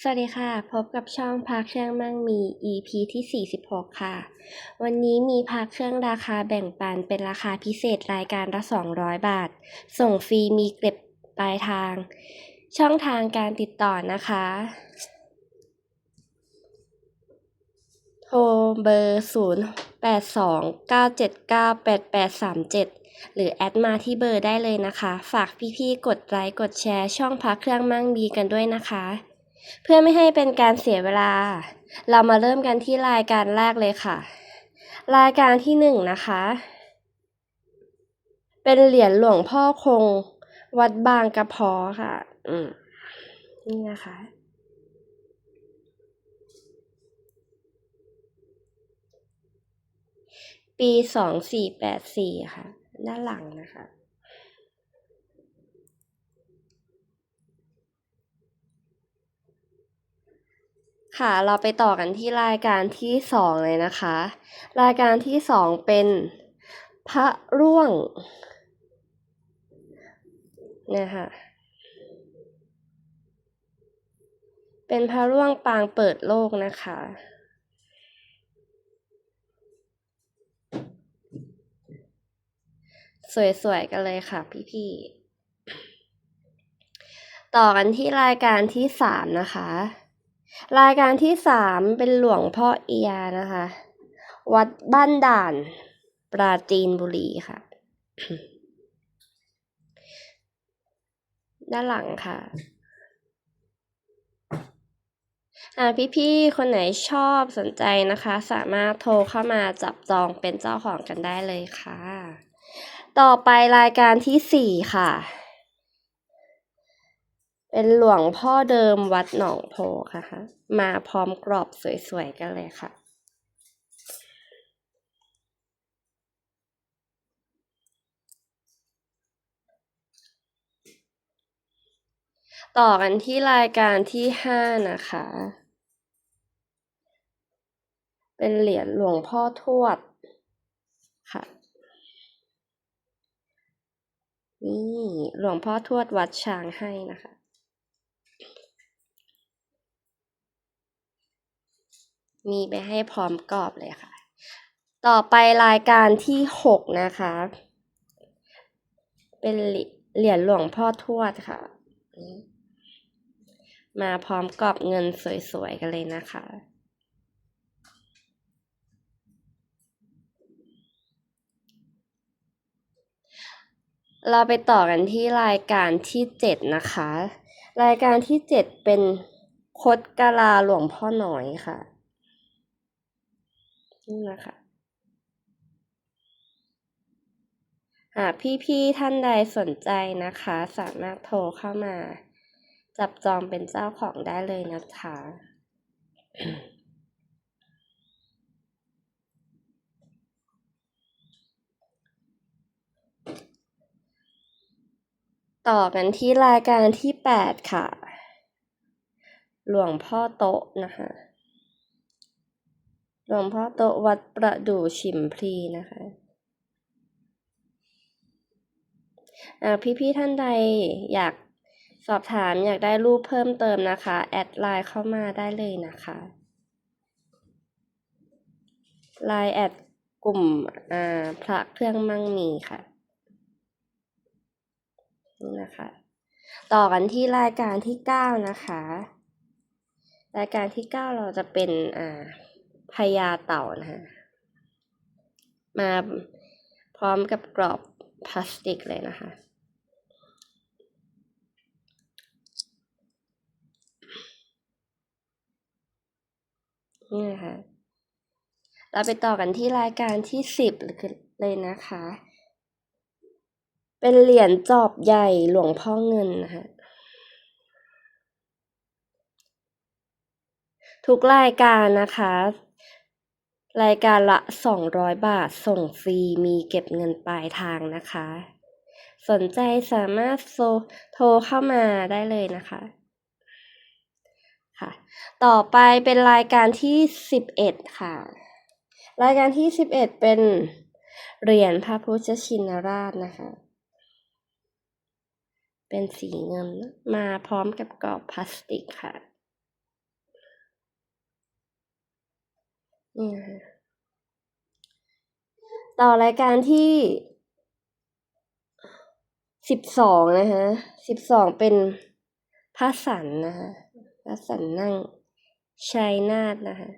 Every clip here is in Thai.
สวัสดีค่ะ พบกับช่องพักเครื่องมั่งมี EP ที่ 46 ค่ะ วันนี้มีพักเครื่องราคาแบ่งปันเป็นราคาพิเศษรายการละ 200 บาท ส่งฟรีมีเก็บปลายทาง ช่องทางการติดต่อนะคะ โทรเบอร์ 0 8 2 9 7 9 8 8 3 7 หรือแอดมาที่เบอร์ได้เลยนะคะ ฝากพี่ๆ กดไลค์กดแชร์ช่องพักเครื่องมั่งมีกันด้วยนะคะ เพื่อไม่ให้เป็นการเสียเวลา เรามาเริ่มกันที่รายการแรกเลยค่ะ รายการที่หนึ่งนะคะ เป็นเหรียญหลวงพ่อคง วัดบางกระพอค่ะ อืมนี่นะคะ ปีสองสี่แปดสี่ค่ะ ด้านหลังนะคะ ค่ะ เราไปต่อกันที่รายการที่สองเลยนะคะ รายการที่สองเป็นพระร่วงเนี่ยค่ะ เป็นพระร่วงปางเปิดโลกนะคะ สวยๆกันเลยค่ะพี่ๆ ต่อกันที่รายการที่สามนะคะ รายการที่สามเป็นหลวงพ่อเอียนะคะ วัดบ้านด่านปราจีนบุรีค่ะ ด้านหลังค่ะ อ่าพี่ๆ คนไหนชอบสนใจนะคะ สามารถโทรเข้ามาจับจองเป็นเจ้าของกันได้เลยค่ะ ต่อไปรายการที่สี่ค่ะ เป็นหลวงพ่อเดิมวัดหนองโพค่ะ มาพร้อมกรอบสวยๆกันเลยค่ะ ต่อกันที่รายการที่ห้านะคะ เป็นเหรียญหลวงพ่อทวดค่ะนี่หลวงพ่อทวดวัดช้างให้นะคะ มีไปให้พร้อมกรอบเลยค่ะ ต่อไปรายการที่หกนะคะ เป็นเหรียญหลวงพ่อทวดค่ะ มาพร้อมกรอบเงินสวยๆ กันเลยนะคะเราไปต่อกันที่รายการที่เจ็ดนะคะ รายการที่เจ็ดเป็นคดกาลาหลวงพ่อหน่อยค่ะ นี่นะคะหากพี่ๆท่านใดสนใจนะคะ สามารถโทรเข้ามา จับจองเป็นเจ้าของได้เลยนะคะ ต่อกันที่รายการที่แปดค่ะ หลวงพ่อโตะนะคะ หลวงพ่อโตวัดประดู่ฉิมพลีนะคะพี่ๆท่านใดอยากสอบถามอยากได้รูปเพิ่มเติมนะคะ แอดไลน์เข้ามาได้เลยนะคะไลน์แอดกลุ่มพระเครื่องมั่งมีค่ะนี่นะคะ ต่อกันที่รายการที่เก้านะคะ รายการที่เก้าเราจะเป็นอ่า พญาเต่านะคะมาพร้อมกับกรอบพลาสติกเลยนะคะ นี่นะคะเราไปต่อกันที่รายการที่สิบเลยนะคะ เป็นเหรียญจอบใหญ่หลวงพ่อเงินนะคะทุกรายการนะคะ รายการละ 200 บาทส่งฟรีมีเก็บเงินปลายทางนะคะ สนใจสามารถโทรเข้ามาได้เลยนะคะค่ะ ต่อไปเป็นรายการที่ 11 ค่ะ รายการที่ 11 เป็นเหรียญพระพุทธชินราชนะคะ เป็นสีเงินมาพร้อมกับกรอบพลาสติกค่ะ นี่นะคะต่อรายการที่สิบสองนะคะสิบสองเป็นพระสันนะคะพระสันนั่งชัยนาทนะคะ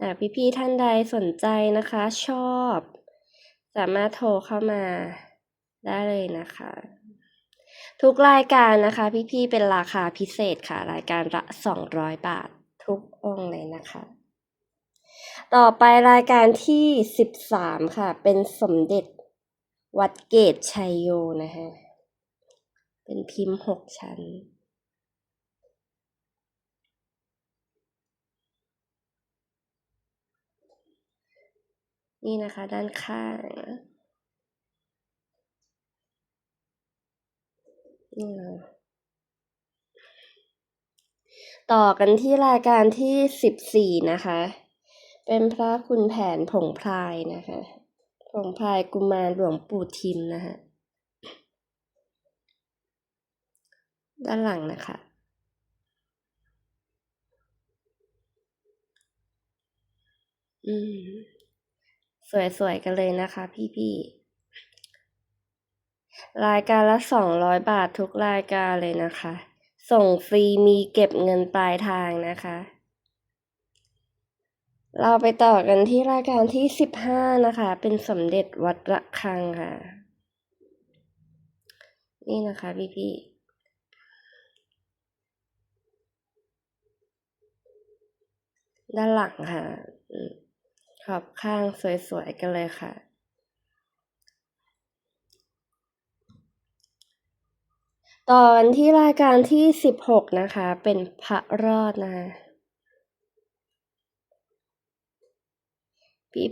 อ่พี่ๆท่านใดสนใจนะคะ ชอบ สามารถโทรเข้ามาได้เลยนะคะ ทุกรายการนะคะ พี่ๆเป็นราคาพิเศษค่ะ รายการละสองร้อยบาท ทุกองค์เลยนะคะ ต่อไปรายการที่สิบสามค่ะ เป็นสมเด็จวัดเกตชัยโยนะคะ เป็นพิมพ์หกชั้นนี่นะคะ ด้านข้างนี่เลย ต่อกันที่รายการที่สิบสี่นะคะ เป็นพระคุณแผนผงพรายนะคะ ผงพรายกุมารหลวงปู่ทิมนะคะด้านหลังนะคะ อืม สวยๆกันเลยนะคะ พี่ๆ รายการละสองร้อยบาททุกรายการเลยนะคะ ส่งฟรีมีเก็บเงินปลายทางนะคะ เราไปต่อกันที่รายการที่สิบห้านะคะ เป็นสมเด็จวัดระฆังค่ะ นี่นะคะพี่ๆด้านหลังค่ะ ขอบข้างสวยๆกันเลยค่ะ ตอนที่รายการที่สิบหกนะคะ เป็นพระรอดนะคะ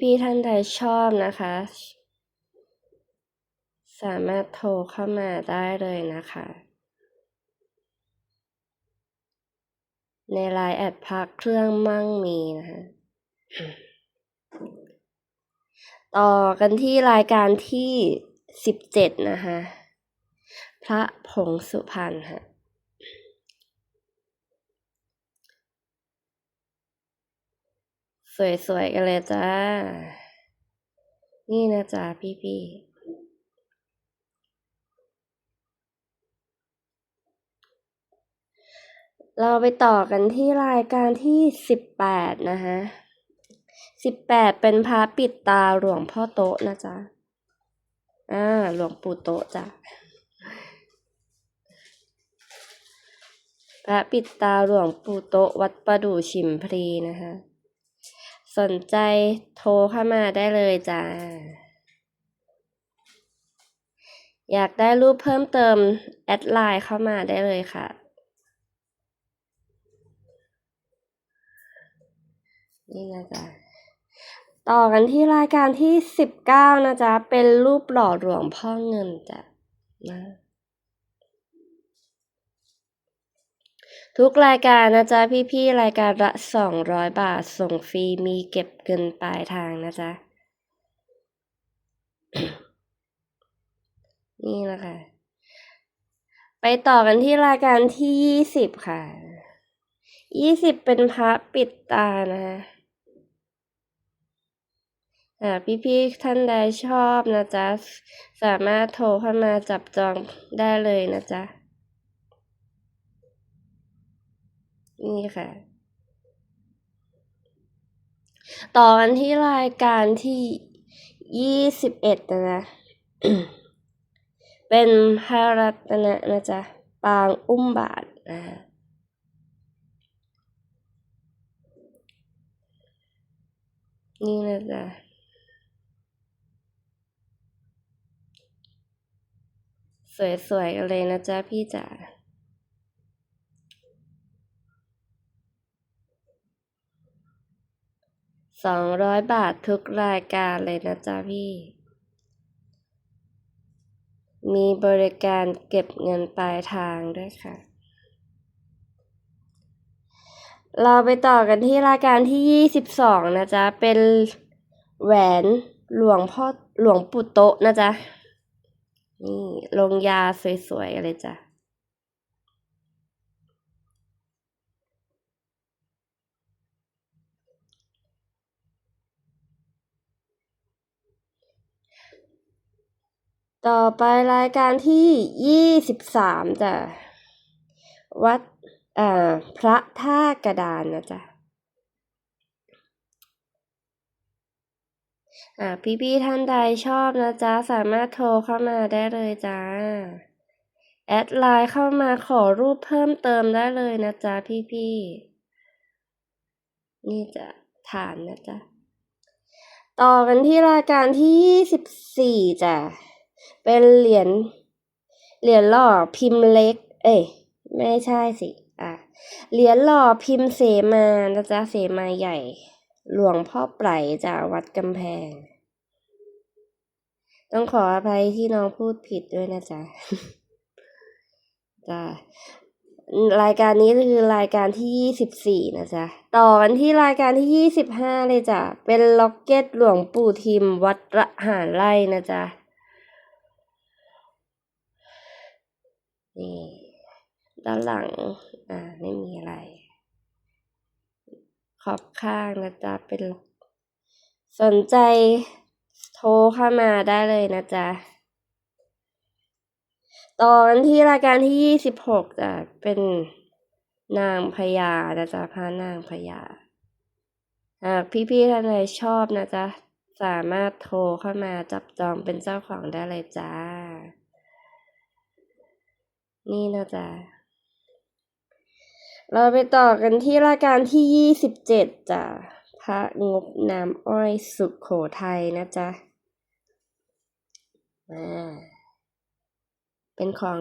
พี่ๆท่านใดชอบนะคะ สามารถโทรเข้ามาได้เลยนะคะ ในไลน์แอดพักเครื่องมั่งมีนะคะ ต่อกันที่รายการที่สิบเจ็ดนะคะ พระผงสุพรรณค่ะสวยๆกันเลยจ้า นี่นะจ๊ะพี่ๆเราไปต่อกันที่รายการที่สิบแปดนะคะสิบแปดเป็นพระปิดตาหลวงพ่อโตะนะจ๊ะ อ่า หลวงปู่โตะจ้ะ พระปิดตาหลวงปู่โตวัดประดู่ฉิมพลีนะคะ สนใจโทรเข้ามาได้เลยจ้า อยากได้รูปเพิ่มเติม แอดไลน์เข้ามาได้เลยค่ะ นี่นะจ๊ะต่อกันที่รายการที่สิบเก้านะจ๊ะ เป็นรูปหล่อหลวงพ่อเงินจ้ะนะ ทุกรายการนะจ๊ะ พี่ๆ รายการละสองร้อยบาทส่งฟรีมีเก็บเงินปลายทางนะจ๊ะ นี่นะคะ ไปต่อกันที่รายการที่ยี่สิบค่ะ ยี่สิบเป็นพระปิดตานะคะอ่าพี่ๆ ท่านใดชอบนะจ๊ะ สามารถโทรเข้ามาจับจองได้เลยนะจ๊ะ นี่ค่ะ ต่อกันที่รายการที่ยี่สิบเอ็ดนะนะ เป็นพระรัตนะนะจ๊ะ ปางอุ้มบาทนะนี่นะจ๊ะสวยๆกันเลยนะจ๊ะพี่จ๋า สองร้อยบาททุกรายการเลยนะจ๊ะพี่ มีบริการเก็บเงินปลายทางด้วยค่ะ เราไปต่อกันที่รายการที่ยี่สิบสองนะจ๊ะ เป็นแหวนหลวงพ่อหลวงปู่โตะนะจ๊ะ นี่ลงยาสวยๆเลยจ้ะ ต่อไปรายการที่ยี่สิบสามจ้ะ วัดอ่าพระท่ากระดานนะจ๊ะอ่าพี่ๆท่านใดชอบนะจ๊ะ สามารถโทรเข้ามาได้เลยจ้า แอดไลน์เข้ามาขอรูปเพิ่มเติมได้เลยนะจ๊ะ พี่ๆนี่จะฐานนะจ๊ะ ต่อกันที่รายการที่ยี่สิบสี่จ้ะ เป็นเหรียญเหรียญหล่อพิมพ์เล็ก เอ้ยไม่ใช่สิ อะเหรียญหล่อพิมพ์เสมานะจ๊ะเสมาใหญ่ หลวงพ่อไปรจากวัดกำแพง ต้องขออภัยที่น้องพูดผิดด้วยนะจ๊ะจ้ะรายการนี้คือรายการที่ยี่สิบสี่นะจ๊ะ ต่อกันที่รายการที่ยี่สิบห้าเลยจ้ะ เป็นล็อกเก็ตหลวงปู่ทิมวัดระหารไร่นะจ๊ะ นี่ด้านหลัง อ่า ไม่มีอะไร ขอบข้างนะจ๊ะ เป็น สนใจโทรเข้ามาได้เลยนะจ๊ะ ตอนที่รายการที่ยี่สิบหกจะเป็นนางพญานะจ๊ะพระนางพญาหากพี่ๆท่านใดชอบนะจ๊ะ สามารถโทรเข้ามาจับจองเป็นเจ้าของได้เลยจ้า นี่นะจ๊ะเราไปต่อกันที่รายการที่ยี่สิบเจ็ดจ้ะพระงบน้ำอ้อยสุขโขทัยนะจ๊ะอ่าเป็นของ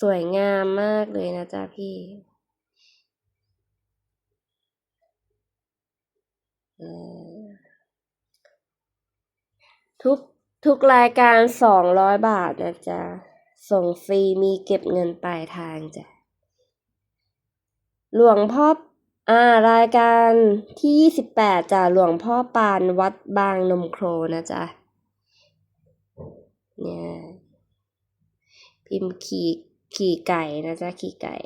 สวยงามมากเลยนะจ๊ะพี่ทุกทุกรายการสองร้อยบาทนะจ๊ะ ส่งฟรีมีเก็บเงินปลายทางจ้ะ หลวงพ่ออ่ารายการที่ยี่สิบแปดจ้ะหลวงพ่อปานวัดบางนมโครนะจ๊ะ เนี่ยพิมพ์ขี่ขี่ไก่นะจ๊ะขี่ไก่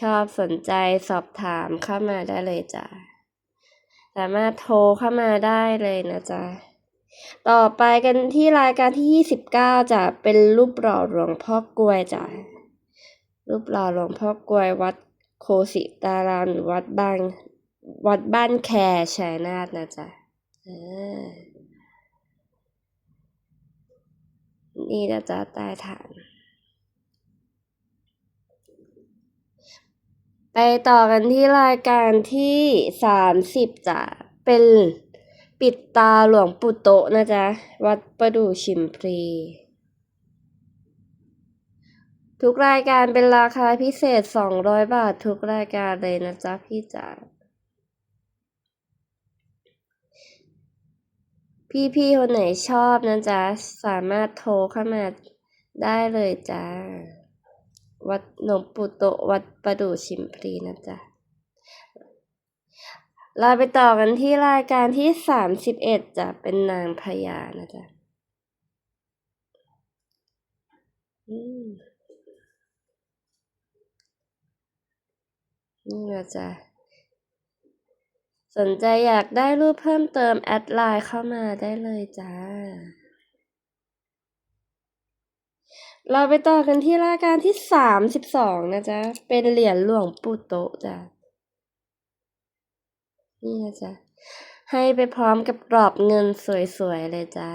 ชอบสนใจสอบถามเข้ามาได้เลยจ้ะ สามารถโทรเข้ามาได้เลยนะจ๊ะ ต่อไปกันที่รายการที่ยี่สิบเก้าจะเป็นรูปหล่อหลวงพ่อกลวยจ้ะรูปหล่อหลวงพ่อกลวยวัดโคสิตารามหรือวัดบ้านวัดบ้านแคชัยนาทนะจ๊ะอ่านี่นะจ๊ะใต้ฐาน ไปต่อกันที่รายการที่สามสิบจ้ะเป็น ปิดตาหลวงปู่โตะนะจ๊ะ วัดประดู่ชิมพลีทุกรายการเป็นราคาพิเศษสองร้อยบาททุกรายการเลยนะจ๊ะพี่จ๋าพี่ๆคนไหนชอบนะจ๊ะ สามารถโทรเข้ามาได้เลยจ้า วัดหลวงปู่โตวัดประดู่ชิมพลีนะจ๊ะ เราไปต่อกันที่รายการที่สามสิบเอ็ดจะเป็นนางพญานะจ๊ะอืมนี่นะจ๊ะสนใจอยากได้รูปเพิ่มเติมแอดไลน์เข้ามาได้เลยจ้า เราไปต่อกันที่รายการที่สามสิบสองนะจ๊ะ เป็นเหรียญหลวงปู่โตจ้ะ นี่นะจ๊ะ ให้ไปพร้อมกับกรอบเงินสวยๆเลยจ้า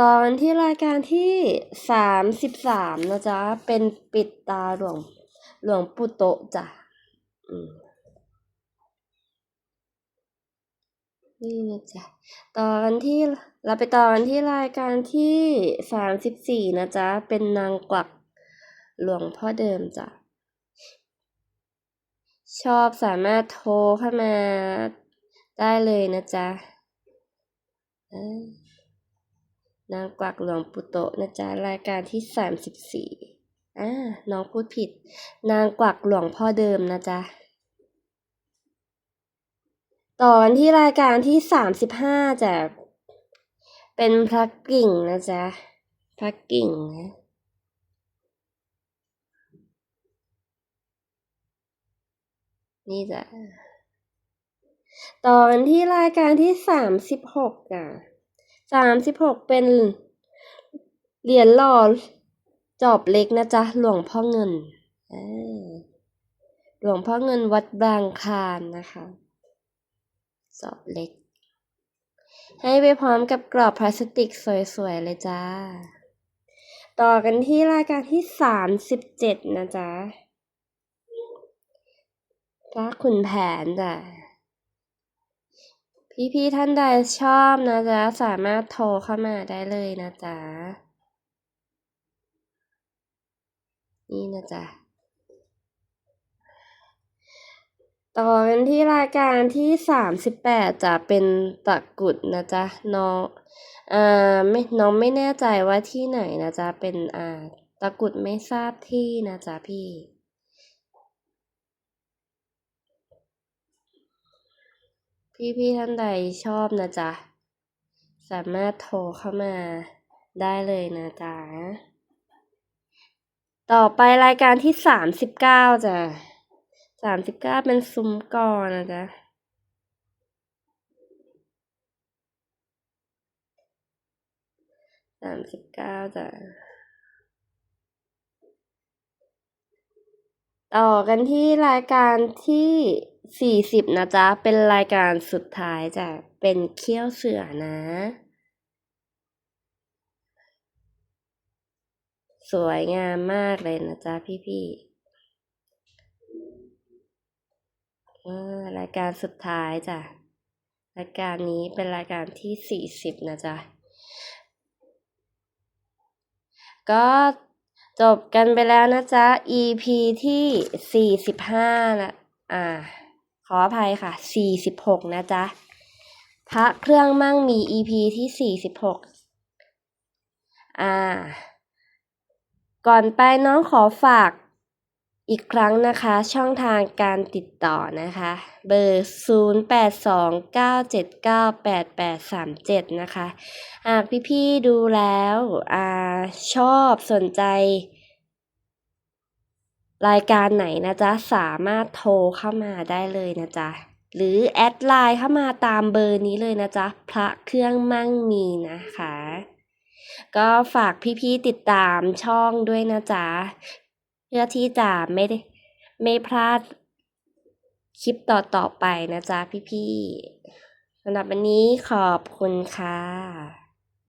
ตอนที่รายการที่สามสิบสามนะจ๊ะ เป็นปิดตาหลวงหลวงปู่โตจ้ะอืม นี่นะจ๊ะต่อกันที่เราไปต่อกันที่รายการที่สามสิบสี่นะจ๊ะ เป็นนางกวักหลวงพ่อเดิมจ้ะ ชอบสามารถโทรเข้ามาได้เลยนะจ๊ะนางกวักหลวงปู่โตนะจ๊ะ รายการที่สามสิบสี่อ่าน้องพูดผิด นางกวักหลวงพ่อเดิมนะจ๊ะ ตอนที่รายการที่สามสิบห้าจะเป็นพระกิ่งนะจ๊ะพระกิ่งนะนี่จ้ะตอนที่รายการที่สามสิบหกอะสามสิบหกเป็นเหรียญหล่อจอบเล็กนะจ๊ะ หลวงพ่อเงินอหลวงพ่อเงินวัดบางคานนะคะ จอบเล็ก ให้ไปพร้อมกับกรอบพลาสติกสวยๆ เลยจ้า ต่อกันที่รายการที่สามสิบเจ็ดนะจ๊ะพระขุนแผนจ้ะพี่ๆท่านใดชอบนะจ๊ะ สามารถโทรเข้ามาได้เลยนะจ๊ะ นี่นะจ๊ะ ต่อกันที่รายการที่สามสิบแปดจะเป็นตะกุดนะจ๊ะน้องอ่าไม่น้องไม่แน่ใจว่าที่ไหนนะจ๊ะเป็นอ่าตะกุดไม่ทราบที่นะจ๊ะพี่พี่ๆท่านใดชอบนะจ๊ะ สามารถโทรเข้ามาได้เลยนะจ๊ะ ต่อไปรายการที่สามสิบเก้าจ้ะ สามสิบเก้าเป็นซุ้มก่อนะจ๊ะสามสิบเก้าจ้ะต่อกันที่รายการที่สี่สิบนะจ๊ะ เป็นรายการสุดท้ายจ้ะ เป็นเขี้ยวเสือนะ สวยงามมากเลยนะจ๊ะพี่ๆอ่า รายการสุดท้ายจ้ะ รายการนี้เป็นรายการที่สี่สิบนะจ๊ะ ก็จบกันไปแล้วนะจ๊ะ EP ที่สี่สิบห้านะอ่า ขออภัยค่ะสี่สิบหกนะจ๊ะ พระเครื่องมั่งมี EP ที่สี่สิบหกอ่า ก่อนไปน้องขอฝาก อีกครั้งนะคะช่องทางการติดต่อนะคะ เบอร์ 0829798837 นะคะหากพี่ๆดูแล้วอ่าชอบสนใจ รายการไหนนะจ๊ะ สามารถโทรเข้ามาได้เลยนะจ๊ะ หรือแอดไลน์เข้ามาตามเบอร์นี้เลยนะจ๊ะ พระเครื่องมั่งมีนะคะก็ฝากพี่ๆติดตามช่องด้วยนะจ๊ะ เพื่อที่จะไม่ได้ไม่พลาดคลิปต่อๆไปนะจ๊ะพี่ๆสำหรับวันนี้ขอบคุณค่ะ